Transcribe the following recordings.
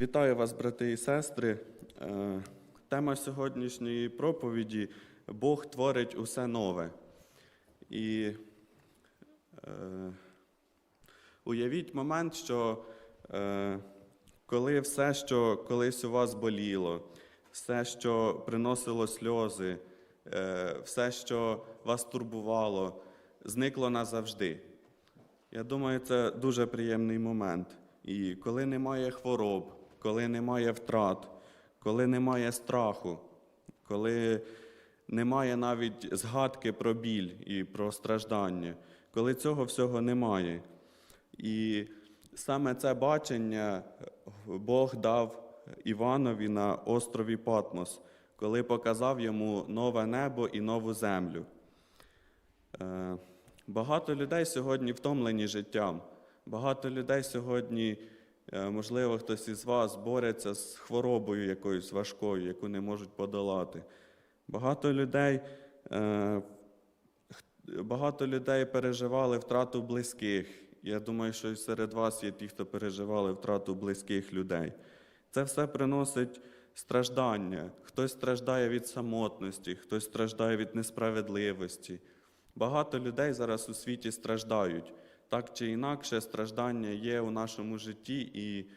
Вітаю вас, брати і сестри. Е, Тема сьогоднішньої проповіді Бог творить усе нове. І е, уявіть момент, що е, коли все, що колись у вас боліло, все, що приносило сльози, все, що вас турбувало, зникло назавжди. Я думаю, це дуже приємний момент. І коли немає хвороб, коли немає втрат, коли немає страху, коли немає навіть згадки про біль і про страждання, коли цього всього немає. І саме це бачення Бог дав Іванові на острові Патмос, коли показав йому нове небо і нову землю. Е, Багато людей сьогодні втомлені життям. Багато людей сьогодні, можливо, хтось із вас бореться з хворобою якоюсь важкою, яку не можуть подолати. Багато людей, е, багато людей переживали втрату близьких. Я думаю, що і серед вас є ті, хто переживали втрату близьких людей. Це все приносить страждання. Хтось страждає від самотності, хтось страждає від несправедливості. Багато людей зараз у світі страждають. Так чи інакше, страждання є у нашому житті, і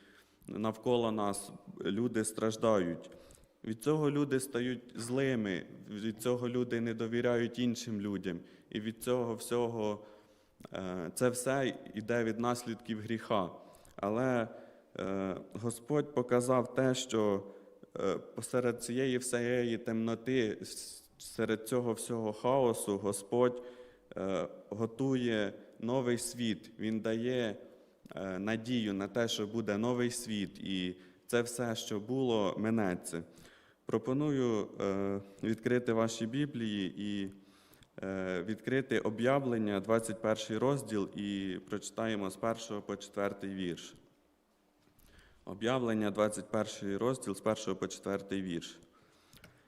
навколо нас люди страждають. Від цього люди стають злими, від цього люди не довіряють іншим людям. І від цього всього е, це все йде від наслідків гріха. Але е, Господь показав те, що е, посеред цієї всієї темноти, серед цього всього хаосу, Господь готує новий світ. Він дає е, надію на те, що буде новий світ, і це все, що було, минеться. Пропоную е, відкрити ваші Біблії і е, відкрити об'явлення, 21 розділ, і прочитаємо з 1 по 4 вірш. Об'явлення, 21 розділ, з 1 по 4 вірш.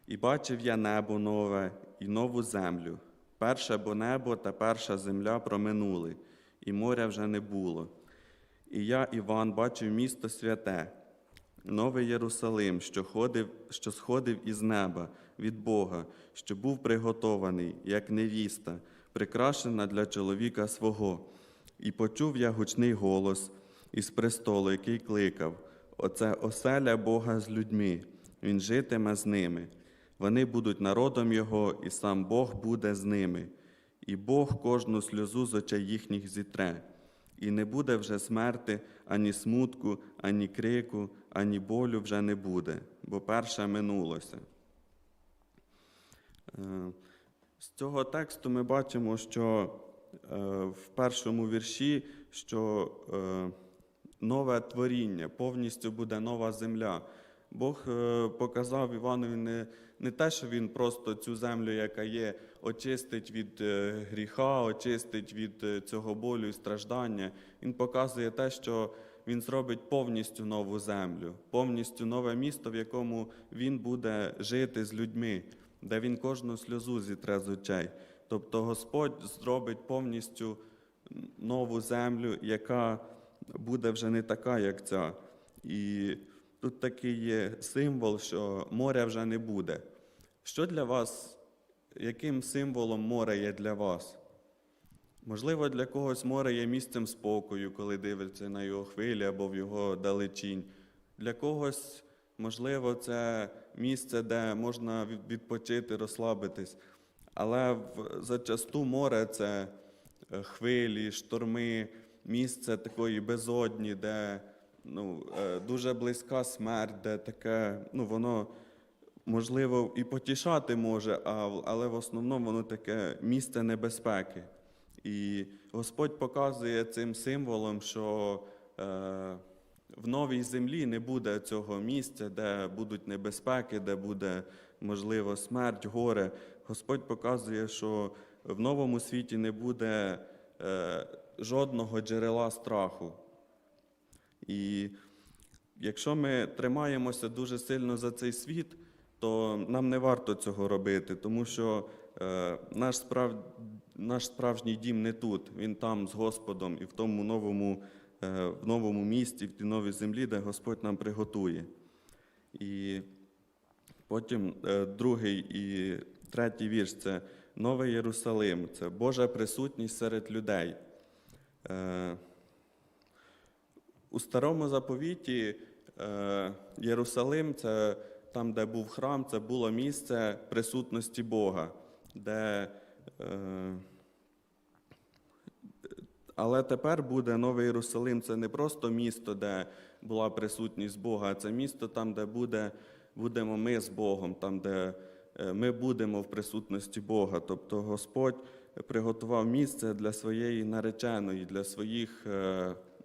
І бачив я небо нове і нову землю. Перше бо небо та перша земля проминули, і моря вже не було. І я, Іван, бачив місто святе, новий Єрусалим, що, ходив, що сходив із неба від Бога, що був приготований, як невіста, прикрашена для чоловіка свого. І почув я гучний голос із престолу, який кликав: Оце оселя Бога з людьми, Він житиме з ними. Вони будуть народом Його, і сам Бог буде з ними. І Бог кожну сльозу з очей їхніх зітре. І не буде вже смерти, ані смутку, ані крику, ані болю вже не буде, бо перше минулося. Е, З цього тексту ми бачимо, що е, в першому вірші, що е, нове творіння, повністю буде нова земля. Бог показав Іванові не, не те, що він просто цю землю, яка є, очистить від е, гріха, очистить від е, цього болю і страждання. Він показує те, що він зробить повністю нову землю, повністю нове місто, в якому він буде жити з людьми, де він кожну сльозу зітре з очей. Тобто Господь зробить повністю нову землю, яка буде вже не така, як ця. І тут такий є символ, що моря вже не буде. Що для вас, яким символом море є для вас? Можливо, для когось море є місцем спокою, коли дивиться на його хвилі або в його далечінь. Для когось, можливо, це місце, де можна відпочити, розслабитись. Але зачасту море це е, хвилі, шторми, місце такої безодні, де ну, е, дуже близька смерть, де таке, ну, воно можливо і потішати може, але в основному воно таке місце небезпеки. І Господь показує цим символом, що е, в новій землі не буде цього місця, де будуть небезпеки, де буде, можливо, смерть, горе. Господь показує, що в новому світі не буде е, жодного джерела страху. І якщо ми тримаємося дуже сильно за цей світ, то нам не варто цього робити, тому що е, наш, справ... наш справжній дім не тут, він там з Господом і в тому новому е, в новому місті, в тій новій землі, де Господь нам приготує. І потім е, другий і третій вірш це Новий Єрусалим, це Божа присутність серед людей. Е, У старому заповіті е, Єрусалим це там, де був храм, це було місце присутності Бога, де е, але тепер буде Новий Єрусалим. Це не просто місто, де була присутність Бога, а це місто там, де буде, будемо ми з Богом, там, де е, ми будемо в присутності Бога. Тобто Господь приготував місце для своєї нареченої, для своїх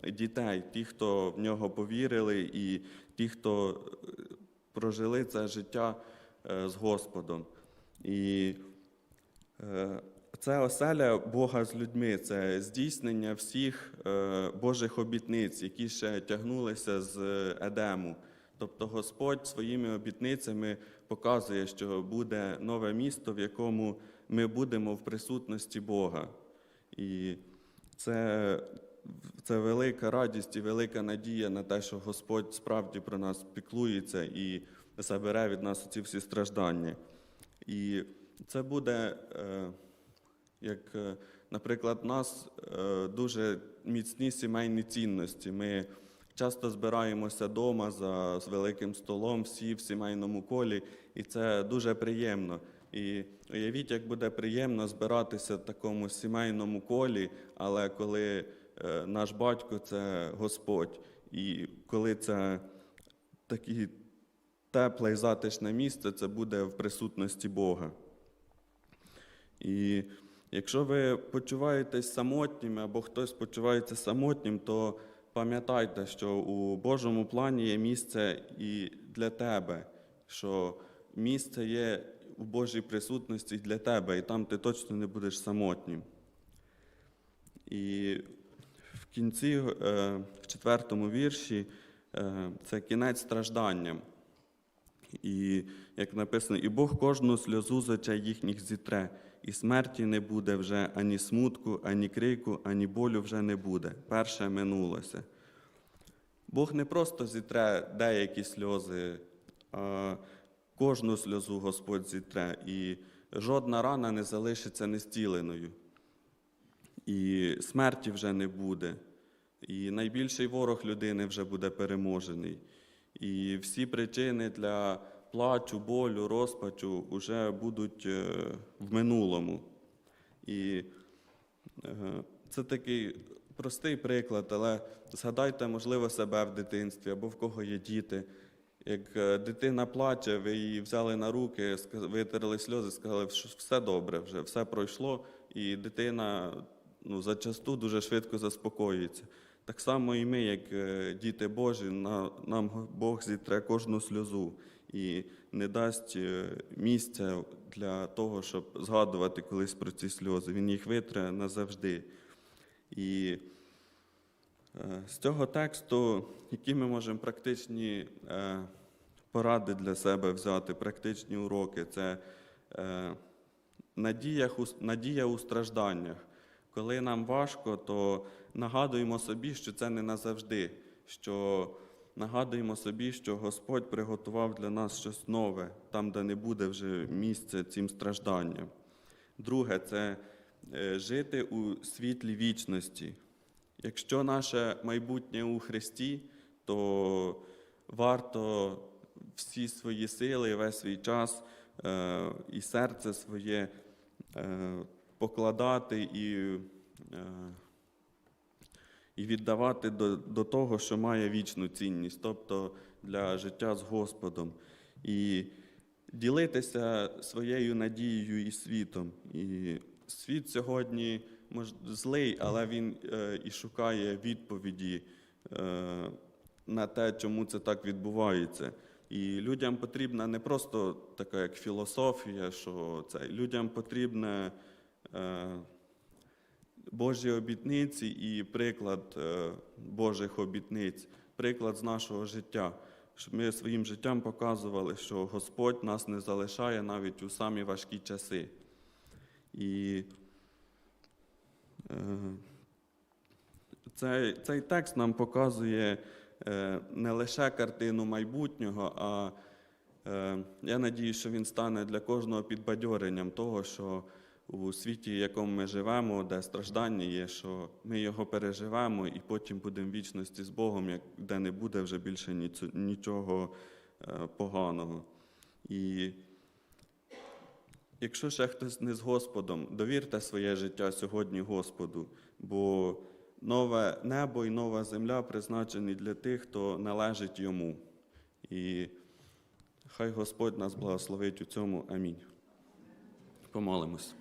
дітей, ті, хто в нього повірили, і ті, хто е, прожили це життя е, з Господом. І Е, Це оселя Бога з людьми, це здійснення всіх Божих обітниць, які ще тягнулися з Едему. Тобто Господь своїми обітницями показує, що буде нове місто, в якому ми будемо в присутності Бога. І це, це велика радість і велика надія на те, що Господь справді про нас піклується і забере від нас ці всі страждання. І це буде, е, як, е, наприклад, у нас е, дуже міцні сімейні цінності. Ми часто збираємося вдома за великим столом, всі в сімейному колі, і це дуже приємно. І уявіть, як буде приємно збиратися в такому сімейному колі, але коли наш батько це Господь, і коли це такі тепле і затишне місце, це буде в присутності Бога. І якщо ви почуваєтесь самотніми або хтось почувається самотнім, то пам'ятайте, що у Божому плані є місце і для тебе, що місце є у Божій присутності для тебе, і там ти точно не будеш самотнім. І кінці, е, в четвертому вірші, е, це кінець стражданням. І як написано, і Бог кожну сльозу з очей їхніх зітре, і смерті не буде вже ані смутку, ані крику, ані болю вже не буде. Перше минулося. Бог не просто зітре деякі сльози, а кожну сльозу Господь зітре, і жодна рана не залишиться нестіленою. І смерті вже не буде. І найбільший ворог людини вже буде переможений. І всі причини для плачу, болю, розпачу вже будуть е, в минулому. І е, це такий простий приклад, але згадайте, можливо, себе в дитинстві або в кого є діти. Як е, дитина плаче, ви її взяли на руки, витерли сльози, сказали, що все добре, вже все пройшло, і дитина ну, зачасту дуже швидко заспокоюється. Так само і ми, як е, діти Божі, нам Бог зітре кожну сльозу і не дасть е, місця для того, щоб згадувати колись про ці сльози. Він їх витре назавжди. І е, з цього тексту, які ми можемо практичні поради для себе взяти, практичні уроки, це надія у стражданнях. Коли нам важко, то нагадуємо собі, що це не назавжди, що нагадуємо собі, що Господь приготував для нас щось нове, там, де не буде вже місця цим стражданням. Друге, це е, жити у світлі вічності. Якщо наше майбутнє у Христі, то варто всі свої сили, весь свій час е, і серце своє е, покладати і, е, і віддавати до, до того, що має вічну цінність, тобто для життя з Господом. І ділитися своєю надією і світом. І світ сьогодні мож, злий, але він е, і шукає відповіді е, на те, чому це так відбувається. І людям потрібна не просто така як філософія, що це людям потрібне Божі обітниці і приклад е, Божих обітниць, приклад з нашого життя, щоб ми своїм життям показували, що Господь нас не залишає навіть у самі важкі часи. І е, Цей, цей текст нам показує е, не лише картину майбутнього, а е, я надію, що він стане для кожного підбадьоренням того, що у світі, в якому ми живемо, де страждання є, що ми його переживемо і потім будемо в вічності з Богом, де не буде вже більше нічого е, поганого. І Якщо ще хтось не з Господом, довірте своє життя сьогодні Господу, бо нове небо і нова земля призначені для тих, хто належить йому. І хай Господь нас благословить у цьому. Амінь. Помолимось.